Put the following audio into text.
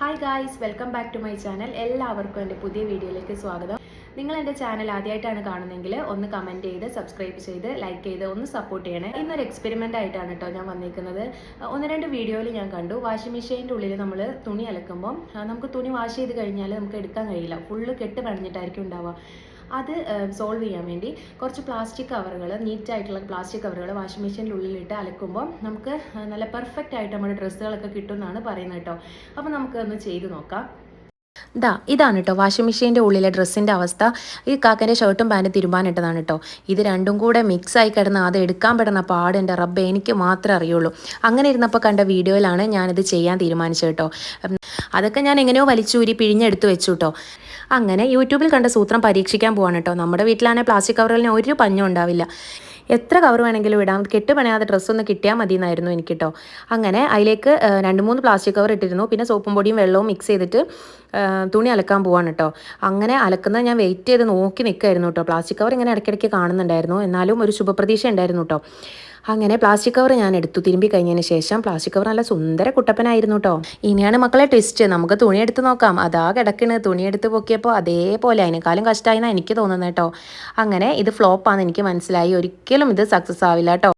Hi guys welcome back to my channel എല്ലാവർക്കും എന്റെ പുതിയ വീഡിയോയിലേക്ക് സ്വാഗതം. നിങ്ങൾ എന്റെ ചാനൽ ആദ്യമായിട്ടാണ് കാണുന്നതെങ്കിൽ ഒന്ന് കമന്റ് ചെയ്ത് സബ്സ്ക്രൈബ് ചെയ്ത് ലൈക്ക് ചെയ്ത് ഒന്ന് സപ്പോർട്ട് ചെയ്യണേ. ഇന്നൊരു എക്സ്പെരിമെന്റ് ആയിട്ടാണ് കേട്ടോ ഞാൻ വന്നിരിക്കുന്നത് ഒന്ന് രണ്ട് വീഡിയോയിൽ ഞാൻ കണ്ടു. വാഷിംഗ് മെഷീന്റെ ഉള്ളിൽ നമ്മൾ തുണി അലക്കുമ്പം നമുക്ക് തുണി വാഷ് ചെയ്ത് കഴിഞ്ഞാൽ നമുക്ക് എടുക്കാൻ കഴിയില്ല. ഫുള്ള് കെട്ട് പണിഞ്ഞിട്ടായിരിക്കും ഉണ്ടാവുക. അത് സോൾവ് ചെയ്യാൻ വേണ്ടി കുറച്ച് പ്ലാസ്റ്റിക് കവറുകൾ നീറ്റ് ആയിട്ടുള്ള പ്ലാസ്റ്റിക് കവറുകൾ വാഷിംഗ് മെഷീനിൽ ഉള്ളിലിട്ട് അലക്കുമ്പോൾ നമുക്ക് നല്ല പെർഫെക്റ്റ് ആയിട്ട് നമ്മുടെ ഡ്രസ്സുകളൊക്കെ കിട്ടും എന്നാണ് പറയുന്നത് കേട്ടോ അപ്പോൾ നമുക്ക് ഒന്ന് ചെയ്ത് നോക്കാം. ഇതാ ഇതാണ് കേട്ടോ വാഷിംഗ് മെഷീന്റെ ഉള്ളിലെ ഡ്രസ്സിന്റെ അവസ്ഥ. ഈ കാക്കന്റെ ഷർട്ടും പാന്റും തിരുമ്പാനിട്ടതാണ് കേട്ടോ ഇത് രണ്ടും കൂടെ മിക്സ് ആയി കിടന്ന് അത് എടുക്കാൻ പെടുന്ന പാടെന്റെ റബ്ബ് എനിക്ക് മാത്രമേ അറിയുള്ളൂ. അങ്ങനെ ഇരുന്നപ്പോൾ കണ്ട വീഡിയോയിലാണ് ഞാനിത് ചെയ്യാൻ തീരുമാനിച്ചത് കേട്ടോ അതൊക്കെ ഞാൻ എങ്ങനെയോ വലിച്ചൂരി പിഴിഞ്ഞെടുത്ത് വെച്ചു കേട്ടോ അങ്ങനെ യൂട്യൂബിൽ കണ്ട സൂത്രം പരീക്ഷിക്കാൻ പോവാണ് കേട്ടോ നമ്മുടെ വീട്ടിലാണെങ്കിൽ പ്ലാസ്റ്റിക് കവറുകളിന് ഒരു പഞ്ഞും ഉണ്ടാവില്ല. എത്ര കവർ വേണമെങ്കിലും ഇടാം. കെട്ട് പണയാതെ ഡ്രസ്സൊന്ന് കിട്ടിയാൽ മതി എന്നായിരുന്നു എനിക്ക് കേട്ടോ അങ്ങനെ അതിലേക്ക് രണ്ട് മൂന്ന് പ്ലാസ്റ്റിക് കവർ ഇട്ടിരുന്നു. പിന്നെ സോപ്പും പൊടിയും വെള്ളവും മിക്സ് ചെയ്തിട്ട് തുണി അലക്കാൻ പോവാണ് കേട്ടോ അങ്ങനെ അലക്കുന്നത് ഞാൻ വെയിറ്റ് ചെയ്ത് നോക്കി നിൽക്കായിരുന്നു കേട്ടോ പ്ലാസ്റ്റിക് കവർ ഇങ്ങനെ ഇടയ്ക്കിടയ്ക്ക് കാണുന്നുണ്ടായിരുന്നു. എന്നാലും ഒരു ശുഭപ്രതീക്ഷ ഉണ്ടായിരുന്നു കേട്ടോ അങ്ങനെ പ്ലാസ്റ്റിക് കവർ ഞാൻ എടുത്തു. തിരുമ്പി കഴിഞ്ഞതിന് ശേഷം പ്ലാസ്റ്റിക് കവർ നല്ല സുന്ദര കുട്ടപ്പനായിരുന്നു കേട്ടോ ഇനിയാണ് മക്കളെ ട്വിസ്റ്റ് നമുക്ക് തുണി എടുത്ത് നോക്കാം. അതാ കിടക്കണ്. തുണി എടുത്ത് പൊക്കിയപ്പോൾ അതേപോലെ അതിനേക്കാളും കഷ്ടമായി എന്നാണ് എനിക്ക് തോന്നുന്നത് കേട്ടോ അങ്ങനെ ഇത് ഫ്ലോപ്പാന്ന് എനിക്ക് മനസ്സിലായി. ഒരിക്കലും ഇത് സക്സസ് ആവില്ല കേട്ടോ